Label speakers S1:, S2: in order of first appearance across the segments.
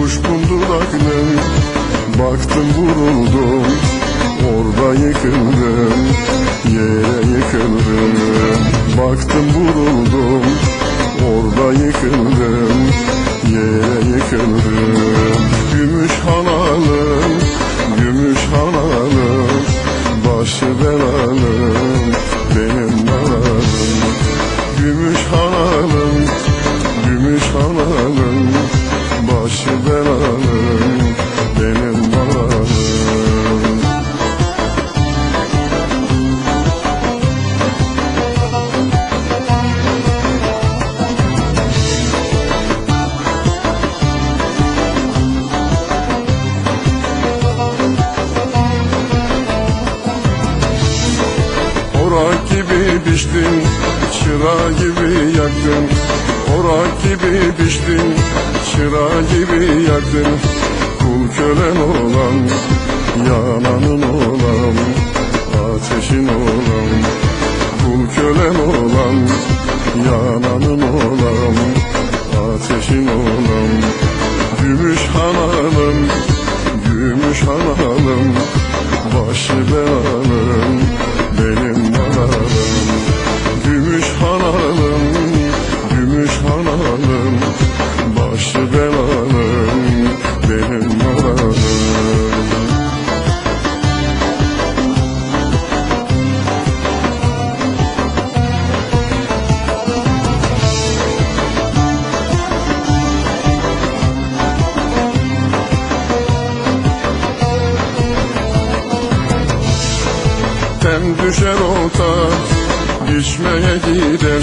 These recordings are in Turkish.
S1: kuş kundulaklı Baktım vuruldum orada yıkıldım Yere yıkıldım. Baktım vuruldum orada yıkıldım Yere yıkıldım. Gümüş halalım Gümüş halalım Orak gibi piştin, çıra gibi yaktın. Kul kölen olan, yananın olan Ateşin olan, kul kölen olan Yananın olan, ateşin olan düşer ota, biçmeye gider.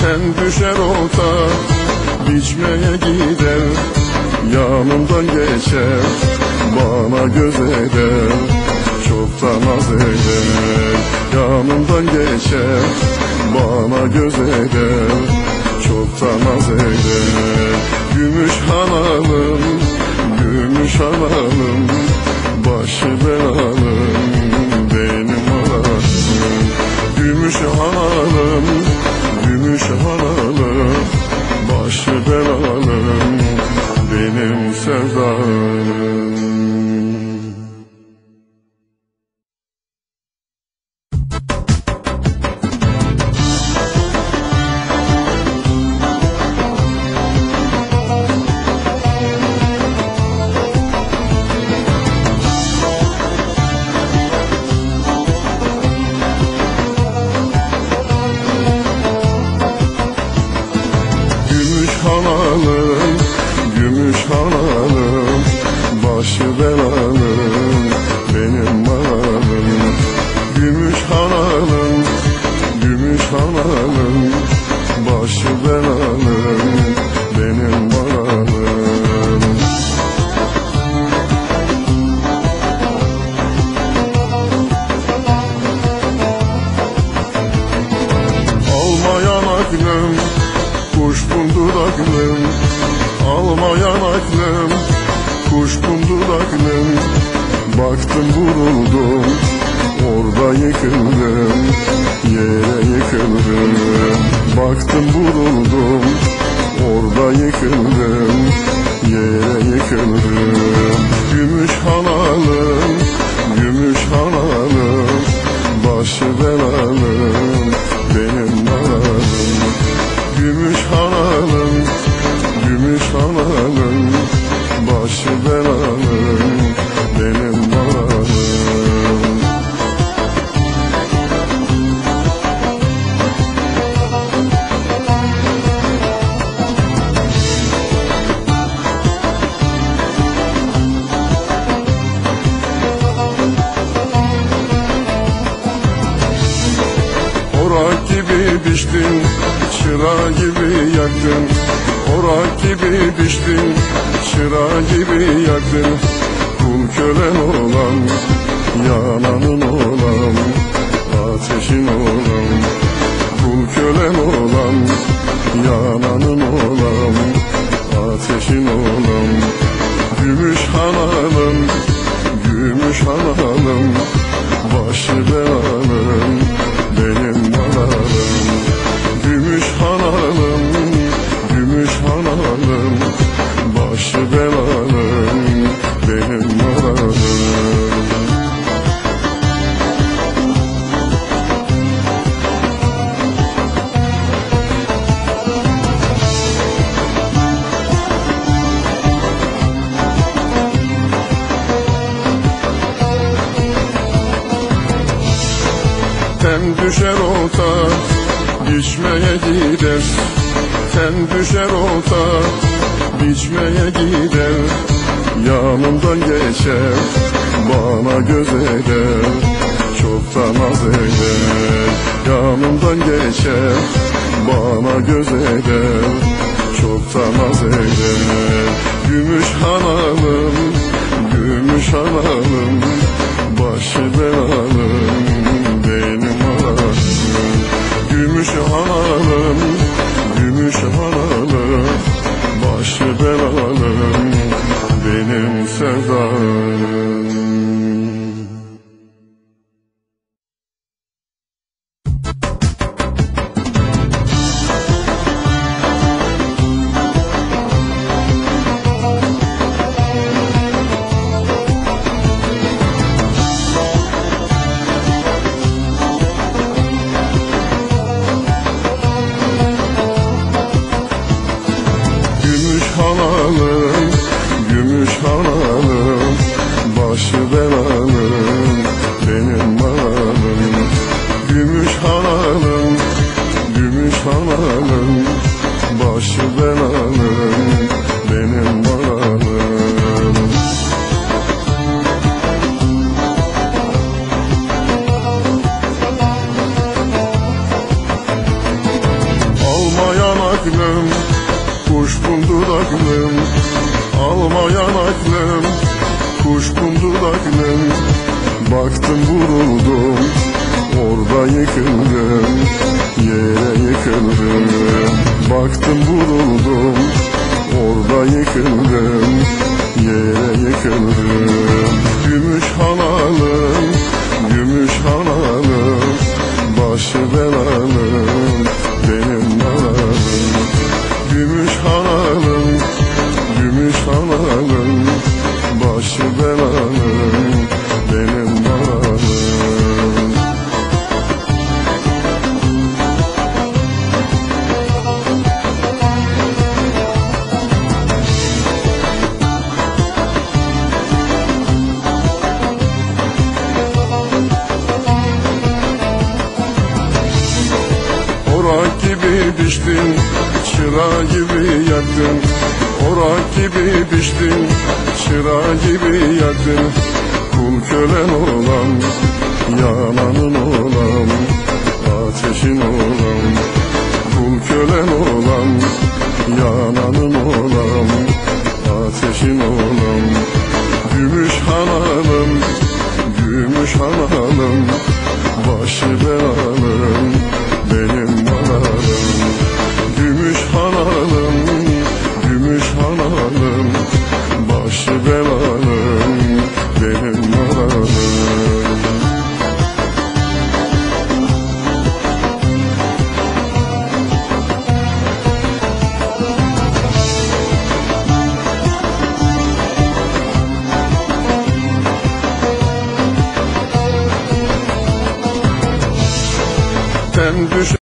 S1: Ten düşer ota, biçmeye gider. Yanımdan geçer, bana göz eder. Çok da naz eder. Yanımdan geçer, bana göz eder. Çok da naz eder. Gümüş hanalım, gümüş hanalım gümüş hanalım Başı belalım benim sevdalım Baktım vuruldum, orada yıkıldım Yere yıkıldım, baktım vuruldum Orada yıkıldım, yere yıkıldım. Gümüş piştin, çıra gibi yaktın. Orak gibi piştin, çıra gibi yaktın. Kul kölen olan, yananın olan Ateşin olan, kul kölen olan Yananın olan, ateşin olan. Gümüş hanalım, gümüş hanalım. Başı belalım, düşer ota biçmeye gider. Ten düşer ota biçmeye gider. Yanımdan geçer bana göz eder. Çok da naz eder. Yanımdan geçer bana göz eder. Çok da naz eder. Gümüş hanalım, gümüş hanalım Başı belalım benim hanalım Gümüş hanalım, gümüş hanalım Almayan aklım, kuşkun dudaklım Baktım vuruldum, orada yıkıldım Yere yıkıldım. Baktım vuruldum, orada yıkıldım Yere yıkıldım. Gümüş hanalım, gümüş hanalım Başı belalım, Başı belalım, benim malım Orak gibi piştin, çıra gibi yaktın Orak gibi piştin, çıra gibi yaktın. Kul kölen olan, yananın olan Ateşin olan, Ten düşer